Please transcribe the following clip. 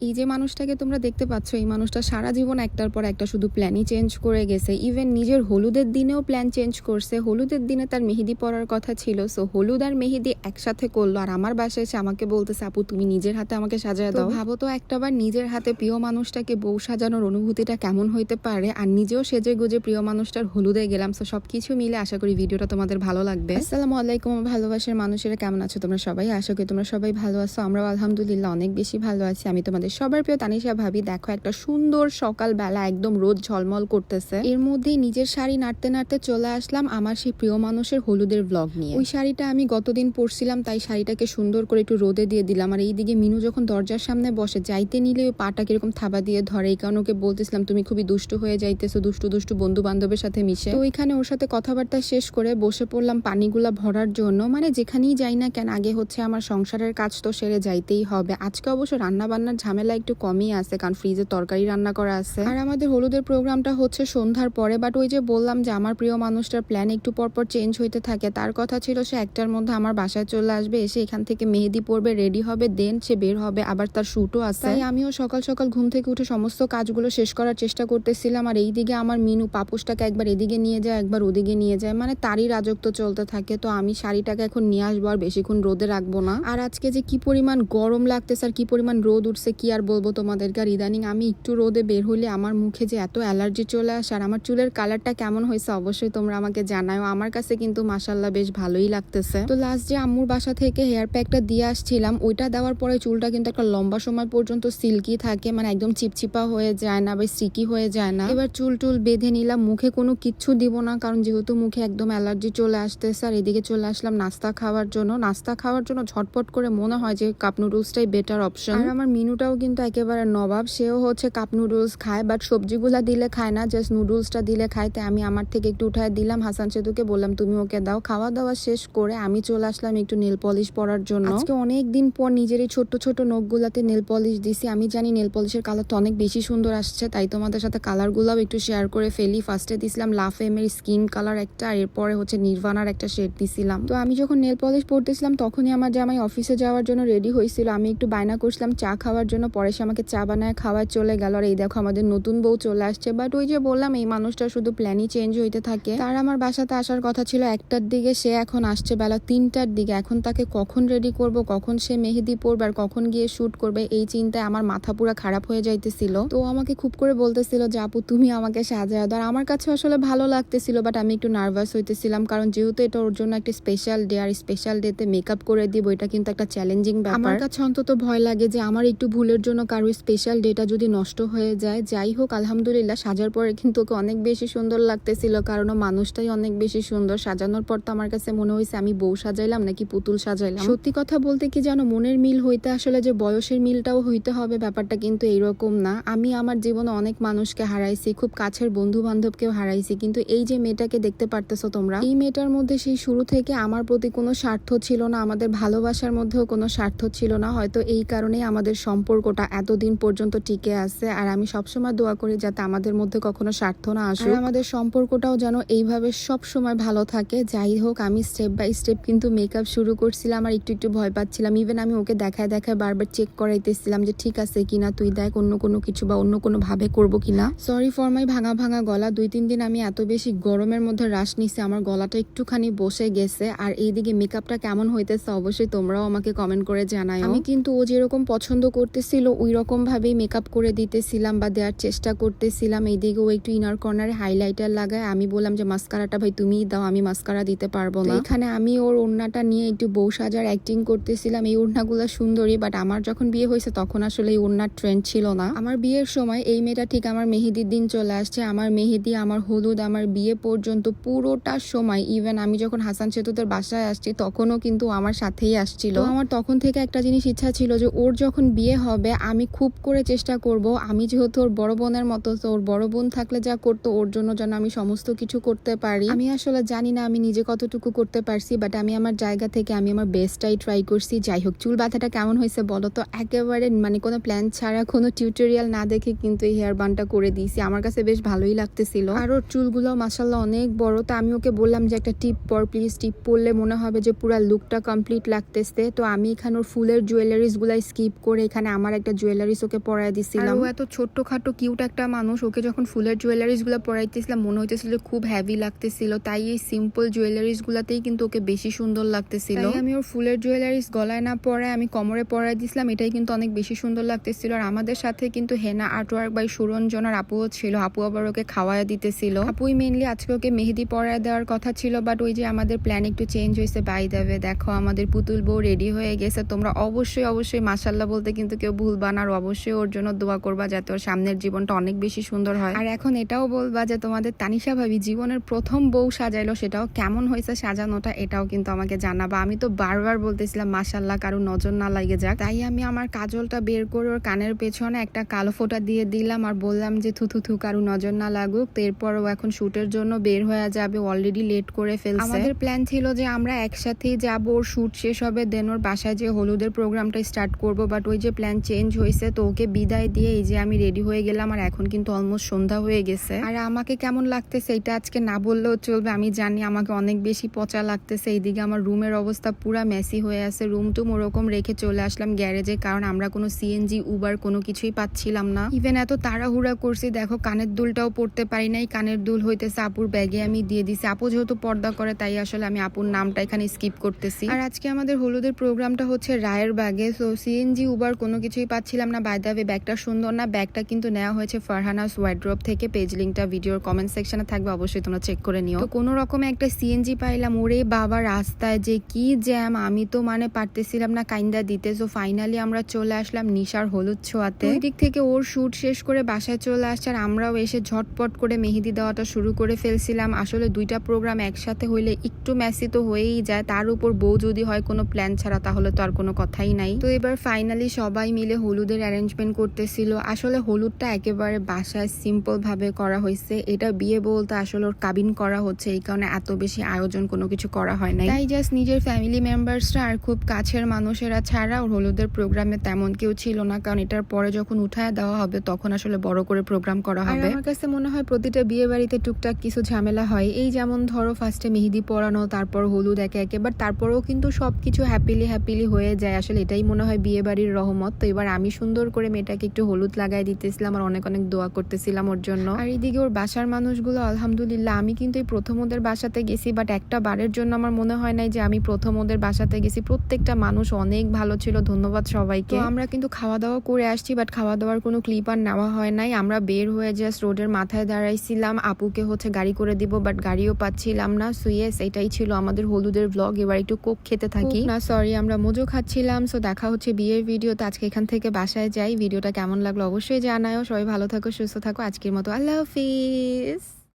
এই যে মানুষটাকে তোমরা দেখতে পাচ্ছ এই মানুষটা সারা জীবন একটার পর একটা শুধু প্ল্যানই চেঞ্জ করে গেছে। ইভেন নিজের হলুদের দিনেও প্ল্যান চেঞ্জ করছে। হলুদের দিনে তার মেহেদি পরার কথা ছিল। সো হলুদ আর মেহেদি একসাথে করল। আর আমার বাসায় এসে আমাকে বলতেছে আপু তুমি নিজের হাতে আমাকে সাজায় দাও। ভাবো তো একটাবার নিজের হাতে প্রিয় মানুষটাকে বউ সাজানোর অনুভূতিটা কেমন হইতে পারে। আর নিজেও সেজে গুজে প্রিয় মানুষটার হলুদে গেলাম। সো সবকিছু মিলে আশা করি ভিডিওটা তোমাদের ভালো লাগবে। আসসালামু আলাইকুম ভালোবাসার মানুষেরা কেমন আছো তোমরা সবাই? আশা করি তোমরা সবাই ভালো আছো। আমরাও আলহামদুলিল্লাহ অনেক বেশি ভালো আছি। আমি তোমাদের সবার প্রিয় তানিশা ভাবি, দেখো একটা সুন্দর সকালবেলা একদম রোদ ঝলমল করতেছে। এর মধ্যে নিজের শাড়ি নাড়তে নাড়তে চলে আসলাম আমার সেই প্রিয় মানুষের হলুদের ব্লগ নিয়ে। ওই শাড়িটা আমি গতদিন পরছিলাম, তাই শাড়িটাকে সুন্দর করে একটু রোদে দিয়ে দিলাম। আর এইদিকে মিনু যখন দরজার সামনে বসে, যাইতে নিলে ওই পাটা কীরকম থাবা দিয়ে ধরে। এই কারণে ওকে বলতেছিলাম, তুমি খুবই দুষ্ট হয়ে যাইতেছো, দুষ্টু দুষ্টু বন্ধু বান্ধবের সাথে মিশে। তো ওইখানে ওর সাথে কথাবার্তা শেষ করে বসে পড়লাম পানিগুলা ভরার জন্য। মানে যেখানেই যাই না কেন, আগে হচ্ছে আমার সংসারের কাজ তো সেরে যাইতেই হবে। আজকে অবশ্য রান্না বান্নার ঝামেলা একটু কমই আছে, কারণ ফ্রিজে তরকারি রান্না করা আছে। আর আমাদের হলুদের প্রোগ্রামটা হচ্ছে সন্ধ্যার পরে বাট ওই যে বললাম যে আমার প্রিয় মানুষটার প্ল্যান একটু পর পর চেঞ্জ হইতে থাকে, তার কথা ছিল সে একটার মধ্যে আমার বাসায় চলে আসবে, এসে এখান থেকে মেহেদি পড়বে রেডি হবে দেন সে বের হবে, আবার তার শুটও আছে। তাই আমিও সকাল সকাল ঘুম থেকে উঠে সমস্ত কাজগুলো শেষ করার চেষ্টা করতেছিলাম, আর এইদিকে আমার মিনু পাপুসটাকে একবার এদিকে নিয়ে যায়, একবার ওদিকে নিয়ে যায় মানে তারই রাজত্ব চলতে থাকে। তো আমি শাড়িটাকে এখন নিয়ে আসব, আর বেশিক্ষণ রোদে রাখব না। আর আজকে যে কি পরিমাণ গরম লাগতেছে, আর কি পরিমাণ রোদ উঠছে, কি আর বলব তোমাদেরকে? আর ইদানিং আমি একটু রোদে বের হলে আমার মুখে যে এত অ্যালার্জি চলে আসে আর আমার চুলের কালারটা কেমন হয়েছে অবশ্যই তোমরা আমাকে জানাও আমার কাছে কিন্তু মাসাল্লাহ বেশ ভালোই লাগতেছে। তো লাস্ট যে আম্মুর বাসা থেকে হেয়ার প্যাকটা দিয়ে আসছিলাম, ওইটা দেওয়ার পরে চুলটা কিন্তু একটা লম্বা সময় পর্যন্ত সিল্কি থাকে মানে একদম চিপচিপা হয়ে যায় না বা স্টিকি হয়ে যায় না। এবার চুল টুল বেঁধে নিলাম, মুখে কোনো কিচ্ছু দিব না, কারণ যেহেতু মুখে একদম অ্যালার্জি চলে আসতেছে, আর এদিকে চলে আসলাম নাস্তা খাওয়ার জন্য। নাস্তা খাওয়ার জন্য ঝটপট করে মনে হয় যে কাপ নুডলসটাই বেটার অপশন আর আমার মিনুটাও কিন্তু একেবারে নবাব। সেও হচ্ছে কাপ নুডলস খায় বাট সবজিগুলা দিলে খায় না জাস্ট নুডলসটা দিলে খায়। তাই আমি আমার থেকে একটু উঠায় দিলাম। হাসান সেতুকে বললাম, তুমি ওকে দাও, খাওয়া দাওয়া শেষ করে আমি চলে আসলাম একটু নেল পলিশ পরার জন্য। আজকে অনেক দিন পর নিজের এই ছোট্ট ছোট নখগুলাতে নেল পলিশ দিছি। আমি জানি নেল পলিশের কালারটা অনেক বেশি সুন্দর আসছে, তাই তোমাদের সাথে কালার গুলাও একটু শেয়ার করে ফেলি। ফার্স্টে দিছিলাম লাফ এমের স্কিন কালার একটা, আর এরপরে হচ্ছে নির্ভানার একটা শেড দিছিলাম। তো আমি যখন নেল পলিশ পরতেছিলাম, তখনই আমার জামাই অফিসে যাওয়ার জন্য রেডি হয়েছিল। আমি একটু বায়না করছিলাম, চা খাওয়ার জন্য পরে সে আমাকে চা বানায় খাওয়ার চলে গেল। আর এই দেখো আমাদের নতুন বউ চলে আসছে। বাট ওই যে বললাম, এই মানুষটা শুধু প্ল্যানই চেঞ্জ হইতে থাকে। তার আমার বাসাতে আসার কথা ছিল, একটার দিকে সে এখন আসছে বেলা তিনটার দিকে। এখন তাকে কখন রেডি করব, কখন সে মেহেদি পরবে আর কখন গিয়ে শুট করবে, এই চিন্তায় আমার মাথা পুরো খারাপ হয়ে যাইতেছিল। তো আমাকে খুব করে বলতেছিল, যে আপু, তুমি আমাকে সাজায় দাও। আর আমার কাছে আসলে ভালো লাগতেছিল বাট আমি একটু নার্ভাস হইতেছিলাম। কারণ যেহেতু এটা ওর জন্য একটা স্পেশাল ডে আর স্পেশাল ডেতে মেকআপ করে দিব, এটা কিন্তু একটা চ্যালেঞ্জিং ব্যাপার। আমার কাছে অন্তত ভয় লাগে যে আমার একটু ভুলের জন্য কারও স্পেশাল ডেটা যদি নষ্ট হয়ে যায়, যাই হোক, আলহামদুলিল্লাহ, সাজার পরে কিন্তু ওকে অনেক বেশি সুন্দর লাগতেছিল, কারণ মানুষটাই অনেক বেশি সুন্দর। সাজানোর পর তো আমার কাছে মনে হয়েছে, আমি বউ সাজাইলাম নাকি পুতুল সাজাইলাম? সত্যি কথা বলতে কি জানো, মনের মিল হইতে আসলে যে বয়সের মিলটাও হইতে হবে, ব্যাপারটা কিন্তু এইরকম না। আমি আমার জীবনে অনেক মানুষকে হারাইছি, খুব কাছের বন্ধু বান্ধবকেও হারাইছি, কিন্তু এই যে মেয়েটাকে দেখতে পারতেছো তোমরা, এই মেয়েটার মধ্যে সেই শুরু থেকে আমার প্রতি কোনো স্বার্থ ছিল না, আমাদের ভালোবাসার মধ্যেও কোনো স্বার্থ ছিল না, হয়তো এই কারণেই আমাদের সম্পর্কটা এতদিন পর্যন্ত টিকে আছে আর আমি সবসময় দোয়া করি যাতে আমাদের মধ্যে কখনো স্বার্থ না আসে আমাদের সম্পর্কটাও যেন এইভাবে সব সময় ভালো থাকে। যাই হোক আমি স্টেপ বাই স্টেপ কিন্তু মেকআপ শুরু করছিলাম আর একটু একটু ভয় পাচ্ছিলাম। ইভেন আমি ওকে দেখায় দেখায় বারবার চেক করাইতেছিলাম যে ঠিক আছে কিনা তুই দেখ অন্য কোনো কিছু বা অন্য কোনো ভাবে করব কিনা। সরি ফর মাই ভাঙা ভাঙা গলা। দুই তিন দিন আমি এত বেশি গরমের মধ্যে রাশ নিছি আমার গলাটা একটুখানি বসে গেছে। আর এইদিকে মেকআপটা কেমন হইতেছে অবশ্যই তোমরাও আমাকে কমেন্ট করে জানাই আমি কিন্তু ও যেরকম পছন্দ করতেছিল ওই রকম ভাবেই মেকআপ করে দিতেছিলাম বা দেওয়ার চেষ্টা করতেছিলাম। এইদিকে ও একটু ইনার কর্নারে হাইলাইটার লাগায়। আমি বললাম যে মাস্কারাটা ভাই তুমিই দাও, আমি মাস্কারা দিতে পারব না। এখানে আমি ওর ওড়নাটা নিয়ে একটু বউ সাজার অ্যাক্টিং করতেছিলাম। এই ওড়নাগুলো সুন্দরী বাট আমার যখন বিয়ে হয়েছে তখন আসলে এই ওড়নার ট্রেন্ড ছিল না। আমার বিয়ের সময় এই মেয়েটা ঠিক আমার মেহেদির দিন চলে আসছে। আমার মেহেদি, আমার হলুদ, আমার বিয়ে পর্যন্ত পুরোটা সময় ইভেন আমি যখন হাসান সেতুদের বাসায় আসছি, তখনও কিন্তু আমার সাথেই আসছিল। আমার তখন থেকে একটা জিনিস ইচ্ছা ছিল যে, ওর যখন বিয়ে হবে আমি খুব করে চেষ্টা করব। আমি যেহেতু ওর বড় বোনের মতো, তো ওর বড় বোন থাকলে যা করতো, ওর জন্য যেন আমি সমস্ত কিছু করতে পারি। আমি আসলে জানি না আমি নিজে কতটুকু করতে পারছি বাট আমি আমার জায়গা থেকে আমি আমার বেস্টটাই ট্রাই করছি। যাই হোক, চুল বাঁধাটা কেমন হয়েছে বলো তো? একেবারে মানে কোনো প্ল্যান ছাড়া, কোনো টিউটোরিয়াল না দেখে কিন্তু এই হেয়ার বানটা করে দিয়েছি। আমার কাছে বেশ ভালোই লাগতেছিল। আর ওর চুলগুলো মাসাল্লাহ অনেক বড়, তো আমি ওকে বললাম যে, একটা টিপ পর প্লিজ টিপ পরলে মনে হবে যে, পুরা লুকটা কমপ্লিট লাগতেছে। তো আমি এখানে ওর ফুলের জুয়েলারিসগুলাই স্কিপ করে এখানে আমার আমার একটা জুয়েলারিস ওকে পরাই দিছিলাম। ও এত ছোট্টখাটো কিউট একটা মানুষ ওকে যখন ফুলের জুয়েলারিসগুলো পরাইতেছিলাম মনে হইতেছিল খুব হেভি লাগতেছিল। তাই এই সিম্পল জুয়েলারিস গুলাতেই কিন্তু ওকে বেশি সুন্দর লাগতেছিল। তাই আমি ওর ফুলের জুয়েলারিস গলায় না পরায় আমি কোমরে পরাই দিছিলাম এটাই কিন্তু অনেক বেশি সুন্দর লাগতেছিল। আর আমাদের সাথে কিন্তু হেনা আর্টওয়ার্ক বাই সুরঞ্জন আর আপুও ছিল। আপু আবার ওকে খাওয়ায় দিতেছিল। আপুই মেনলি আজকে ওকে মেহেদি পরায় দেওয়ার কথা ছিল বাট ওই যে আমাদের প্ল্যান একটু চেঞ্জ হয়েছে বাই দেবে দেখো আমাদের পুতুল বউ রেডি হয়ে গেছে। তোমরা অবশ্যই অবশ্যই মাসাল্লাহ বলতে কিন্তু কেউ ভুলবা না আর অবশ্যই ওর জন্য দোয়া করবা যাতে ওর সামনের জীবনটা অনেক বেশি সুন্দর হয়। আর এখন এটাও বলবা যে তোমাদের তানিশা ভাবি জীবনের প্রথম বউ সাজাইলো, সেটাও কেমন হয়েছে সাজানোটা এটাও কিন্তু আমাকে জানাবা। আমি তো বারবার বলতেছিলাম মাসাল্লাহ কারও নজর না লাগে যাক। তাই আমি আমার কাজলটা বের করে ওর কানের পেছনে একটা কালো ফোঁটা দিয়ে দিলাম আর বললাম যে, থু থু কারও নজর না লাগুক। তো এরপর ও এখন শুটের জন্য বের হয়ে যাবে অলরেডি লেট করে ফেলছে। আমাদের প্ল্যান ছিল যে আমরা একসাথেই যাব, ওর শুট শেষ হবে দেন ওর বাসায় যে হলুদের প্রোগ্রামটা স্টার্ট করব বাট ওই যে প্ল্যান চেঞ্জ হয়েছে, তো ওকে বিদায় দিয়ে এই যে আমি রেডি হয়ে গেলাম আর এখন কিন্তু অলমোস্ট সন্ধ্যা হয়ে গেছে। আর আমাকে কেমন লাগতেছে এটা আজকে না বললেও চলবে, আমি জানি আমাকে অনেক বেশি পচা লাগতেছে। এইদিকে আমার রুমের অবস্থা পুরা মেসি হয়ে আছে রুম টুম ওরকম রেখে চলে আসলাম গ্যারেজে কারণ আমরা কোনো সিএনজি উবার কোনো কিছুই পাচ্ছিলাম না। ইভেন এত তাড়াহুড়া করছি, দেখো কানের দুলটাও পড়তে পারি নাই, কানের দুল হইতেছে আপুর ব্যাগে আমি দিয়ে দিছি। আপু যেহেতু পর্দা করে, তাই আসলে আমি আপুর নামটা এখানে স্কিপ করতেছি। আর আজকে আমাদের হলুদের প্রোগ্রামটা হচ্ছে রায়ের ব্যাগে সো সিএনজি উবার কোনো কিছুই পাচ্ছিলাম না। বাই দাবে ব্যাগটা সুন্দর না। ব্যাগটা কিন্তু নেওয়া হয়েছে ফারহানাস ওয়াইড্রপ থেকে। পেজ লিঙ্কটা ভিডিওর কমেন্ট সেকশনে থাকবে, অবশ্যই তোমরা চেক করে নিও। তো কোনো রকমে একটা সিএনজি পাইলাম। ওরে বাবা, রাস্তায় যে কি জ্যাম আমি তো মানে পারতেছিলাম না, কাইন্দা দিতে। সো ফাইনালি আমরা চলে আসলাম নিশার হলুদ ছোঁয়াতে। দিক থেকে ওর শুট শেষ করে বাসায় চলে আসছে। আর আমরাও এসে ঝটপট করে মেহেদি দেওয়াটা শুরু করে ফেলছিলাম। আসলে দুইটা প্রোগ্রাম একসাথে হইলে একটু মেসি তো হয়েই যায়। তার উপর বউ যদি হয় কোনো প্ল্যান ছাড়া, তাহলে তো আর কোনো কথাই নাই। তো এবার ফাইনালি সবাই মিলে হলুদের অ্যারেঞ্জমেন্ট করতেছিল। আসলে হলুদটা একেবারে বাসায় সিম্পল ভাবে করা হয়েছে। এটা বিয়ে বলতে আসলে ওর কাবিন করা হচ্ছে। এই কারণে এত বেশি আয়োজন কোনো কিছু করা হয় নাই। তাই জাস্ট নিজের ফ্যামিলি মেম্বার্সরা আর খুব কাছের মানুষেরা ছাড়া ওর হলুদের প্রোগ্রামে তেমন কেউ ছিল না। কারণ এটার পরে যখন উঠায় দেওয়া হবে তখন আসলে বড় করে প্রোগ্রাম করা হবে। আমার কাছে মনে হয় প্রতিটা বিয়ে বাড়িতে টুকটাক কিছু ঝামেলা হয়। এই যেমন ধরো ফার্স্টে মেহেদি পরানো তারপর হলুদ একে একে। বাট তারপরেও কিন্তু সবকিছু হ্যাপিলি হ্যাপিলি হয়ে যায়। আসলে এটাই মনে হয় বিয়ে বাড়ির রহমত। তো এবার আমি সুন্দর করে মেয়েটাকে একটু হলুদ লাগাই দিতেছিলাম আর অনেক অনেক দোয়া করতেছিলাম ওর জন্য। আর এইদিকে ওর বাসার মানুষগুলো, আলহামদুলিল্লাহ, আমি কিন্তু এই প্রথম ওদের বাসাতে গেছি বাট একটা বারের জন্য আমার মনে হয় নাই যে আমি প্রথম ওদের বাসাতে গেছি। প্রত্যেকটা মানুষ অনেক ভালো ছিল, ধন্যবাদ সবাইকে। আমরা কিন্তু খাওয়া দাওয়া করে আসছি বাট খাওয়া দাওয়ার কোনো ক্লিপ আর নেওয়া হয় নাই। আমরা বের হয়ে জাস্ট রোডের মাথায় দাঁড়াইছিলাম, আপুকে হচ্ছে গাড়ি করে দিব বাট গাড়িও পাচ্ছিলাম না। সো ইয়েস এটাই ছিল আমাদের হলুদের ব্লগ এবার একটু কোক খেতে থাকি। না সরি আমরা মজো খাচ্ছিলাম সো দেখা হচ্ছে বিয়ের ভিডিও তো আজকে এখান থেকে বাসায় যাই। ভিডিওটা কেমন লাগল অবশ্যই জানায়ও। সবাই ভালো থাকো, সুস্থ থাকো। আজকের মতো আল্লাহ হাফিজ।